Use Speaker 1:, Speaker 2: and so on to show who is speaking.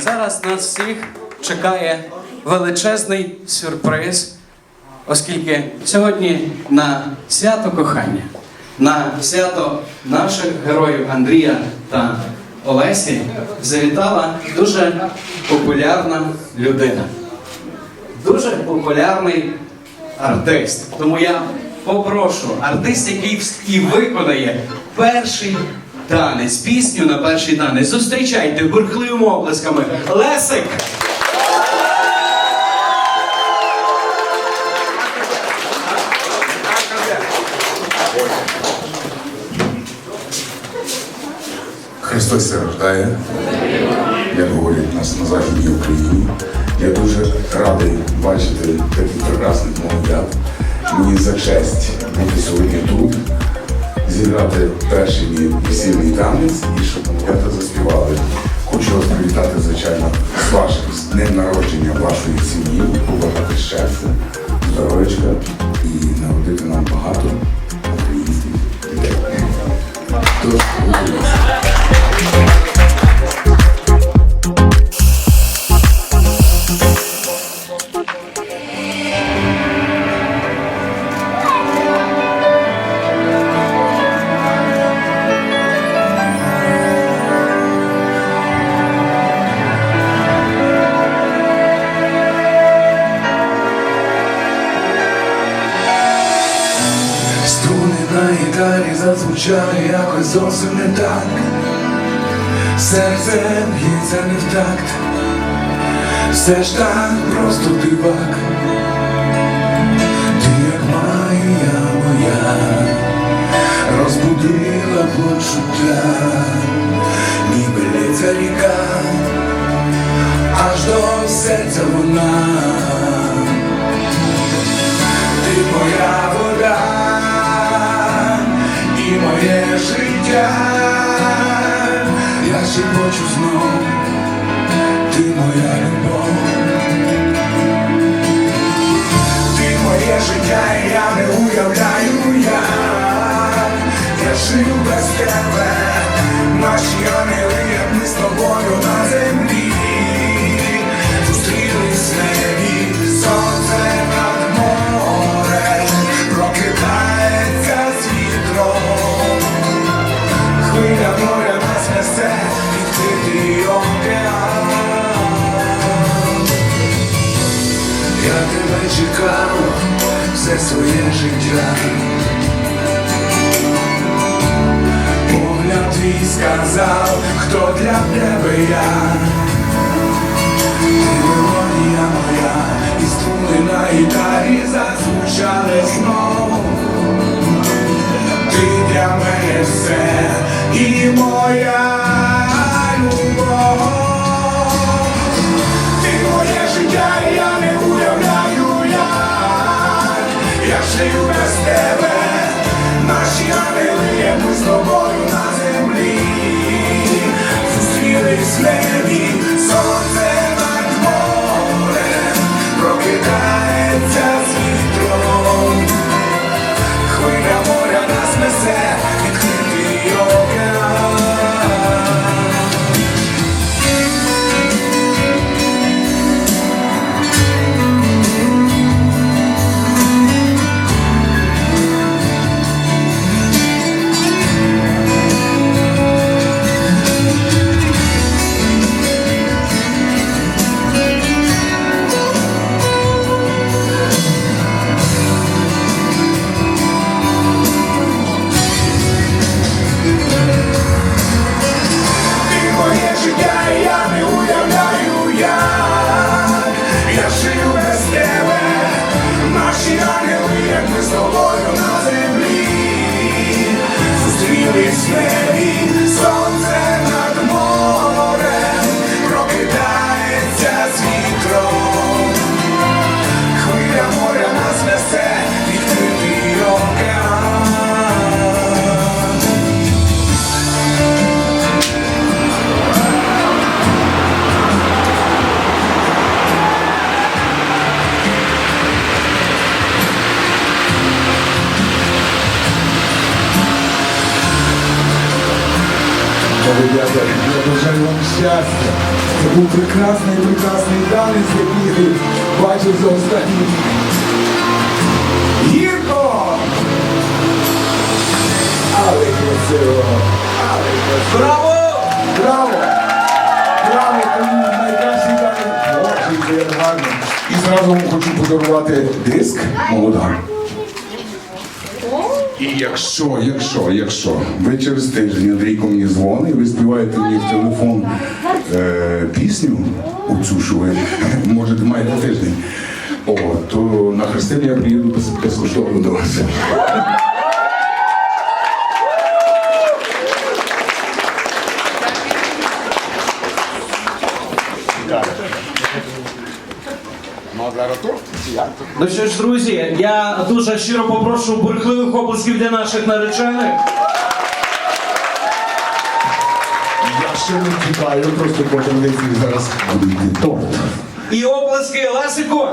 Speaker 1: зараз нас всіх чекає величезний сюрприз, оскільки сьогодні на свято кохання, на свято наших героїв Андрія та Олесі завітала дуже популярна людина. Дуже популярний артист. Тому я попрошу артист, який і виконає перший танець, пісню на перший танець. Зустрічайте бурхливими оплесками. Лесик!
Speaker 2: Христос рождає, як говорять нас на Західній Україні. Я дуже радий бачити таких прекрасних молодят. Мені за честь бути сьогодні тут, зіграти перший мій весільний танець і щоб молодята заспівали. Хочу вас привітати, звичайно, з вашим з днем народження вашої сім'ї, побажати щастя, здоров'ячка і народити нам багато українських дітей. Тож,
Speaker 3: гітарі зазвучали якось зовсім не так. Серце б'ється не в такт, все ж так просто дивак. Ти як магія моя, розбудила почуття, ніби лється ріка, аж до серця вона. Тебе, наші ангели, ми з тобою на землі, зустрілись небі, сонце над морем, прокидається з вітром, хвиля моря нас несе, відкритий океан. Я тебе чекав все своє життя. Сказав, хто для тебе я. Ти мелодія моя, і струни на гітарі зазвучали знов. Ти для мене все і моя любов. Ти моє життя, я не уявляю як я жив зустрілись Ребята, я бажаю вам щастя, Це був прекрасний, прекрасний танець, який ти бачив за останні. Гірко! Але красиво! Але красиво!
Speaker 1: Браво!
Speaker 3: Браво! Браво! Тому найкращий танець! Як гарно! І зразу вам хочу подарувати диск молода. І якщо, якщо, якщо ви через тиждень Андрійко мені дзвонить, ви співаєте мені в телефон е, пісню, оцю, що ви можете маєте тиждень, о, то на Христині я приїду без, безкоштовно до вас.
Speaker 1: Ну що ж, друзі, я дуже щиро попрошу бурхливих оплесків для наших наречених.
Speaker 3: Я ще не чекаю, просто потім десь зараз буде торт.
Speaker 1: І оплески Лесику.